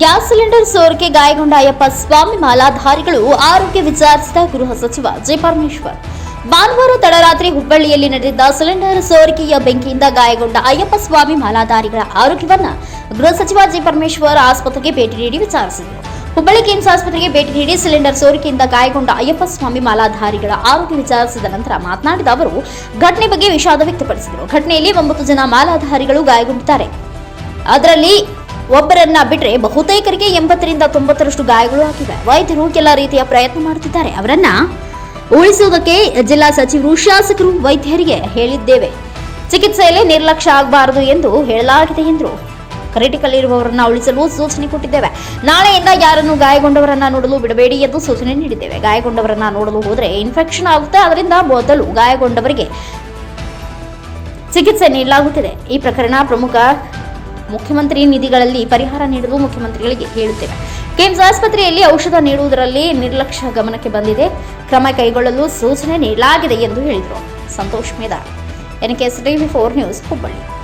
Gas cylinder ಸೋರಿಕೆ ಗಾಯಗೊಂಡ ಅಯ್ಯಪ್ಪ ಸ್ವಾಮಿ ಮಾಲಾಧಾರಿಗಳು ಆರೋಗ್ಯ ವಿಚಾರಿಸಿದ ಗೃಹ ಸಚಿವ ಜಿ ಪರಮೇಶ್ವರ್ ಭಾನುವಾರ ತಡರಾತ್ರಿ ಹುಬ್ಬಳ್ಳಿಯಲ್ಲಿ ನಡೆದಿದ್ದ ಸಿಲಿಂಡರ್ ಸೋರಿಕೆಯ ಬೆಂಕಿಯಿಂದ ಗಾಯಗೊಂಡ ಅಯ್ಯಪ್ಪ ಸ್ವಾಮಿ ಮಾಲಾಧಾರಿಗಳ ಆರೋಗ್ಯವನ್ನ ಗೃಹ ಸಚಿವ ಜಿ ಪರಮೇಶ್ವರ್ ಆಸ್ಪತ್ರೆಗೆ ಭೇಟಿ ನೀಡಿ ವಿಚಾರಿಸಿದರು. ಹುಬ್ಬಳ್ಳಿ ಕಿಮ್ಸ್ ಆಸ್ಪತ್ರೆಗೆ ಭೇಟಿ ನೀಡಿ ಸಿಲಿಂಡರ್ ಸೋರಿಕೆಯಿಂದ ಗಾಯಗೊಂಡ ಅಯ್ಯಪ್ಪ ಸ್ವಾಮಿ ಮಾಲಾಧಾರಿಗಳ ಆರೋಗ್ಯ ವಿಚಾರಿಸಿದ ನಂತರ ಮಾತನಾಡಿದ ಅವರು, ಘಟನೆ ಬಗ್ಗೆ ವಿಷಾದ ವ್ಯಕ್ತಪಡಿಸಿದರು. ಘಟನೆಯಲ್ಲಿ ಒಂಬತ್ತು ಜನ ಮಾಲಾಧಾರಿಗಳು ಗಾಯಗೊಂಡಿದ್ದಾರೆ. ಅದರಲ್ಲಿ ಒಬ್ಬರನ್ನ ಬಿಟ್ರೆ ಬಹುತೇಕರಿಗೆ ಎಂಬತ್ತರಿಂದ ತೊಂಬತ್ತರಷ್ಟು ಗಾಯಗಳು ಆಗಿವೆ ವೈದ್ಯರು ಕೆಲ ರೀತಿಯ ಪ್ರಯತ್ನ ಮಾಡುತ್ತಿದ್ದಾರೆ. ಅವರನ್ನ ಉಳಿಸುವುದಕ್ಕೆ ಜಿಲ್ಲಾ ಸಚಿವರು, ಶಾಸಕರು, ವೈದ್ಯರಿಗೆ ಹೇಳಿದ್ದೇವೆ. ಚಿಕಿತ್ಸೆಯಲ್ಲಿ ನಿರ್ಲಕ್ಷ್ಯ ಆಗಬಾರದು ಎಂದು ಹೇಳಲಾಗಿದೆ ಎಂದರು. ಕ್ರಿಟಿಕಲ್ ಇರುವವರನ್ನ ಉಳಿಸಲು ಸೂಚನೆ ಕೊಟ್ಟಿದ್ದೇವೆ. ನಾಳೆಯಿಂದ ಯಾರನ್ನು ಗಾಯಗೊಂಡವರನ್ನ ನೋಡಲು ಬಿಡಬೇಡಿ ಎಂದು ಸೂಚನೆ ನೀಡಿದ್ದೇವೆ. ಗಾಯಗೊಂಡವರನ್ನ ನೋಡಲು ಹೋದರೆ ಇನ್ಫೆಕ್ಷನ್ ಆಗುತ್ತೆ. ಅದರಿಂದ ಮೊದಲು ಗಾಯಗೊಂಡವರಿಗೆ ಚಿಕಿತ್ಸೆ ನೀಡಲಾಗುತ್ತಿದೆ. ಈ ಪ್ರಕರಣ ಪ್ರಮುಖ ಮುಖ್ಯಮಂತ್ರಿ ನಿಧಿಗಳಲ್ಲಿ ಪರಿಹಾರ ನೀಡಲು ಮುಖ್ಯಮಂತ್ರಿಗಳಿಗೆ ಹೇಳುತ್ತೇವೆ. ಕೇಮ್ಸ್ ಆಸ್ಪತ್ರೆಯಲ್ಲಿ ಔಷಧ ನೀಡುವುದರಲ್ಲಿ ನಿರ್ಲಕ್ಷ್ಯ ಗಮನಕ್ಕೆ ಬಂದಿದೆ. ಕ್ರಮ ಕೈಗೊಳ್ಳಲು ಸೂಚನೆ ನೀಡಲಾಗಿದೆ ಎಂದು ಹೇಳಿದರು. Santosh Medar NKS TV four news, Hubballi.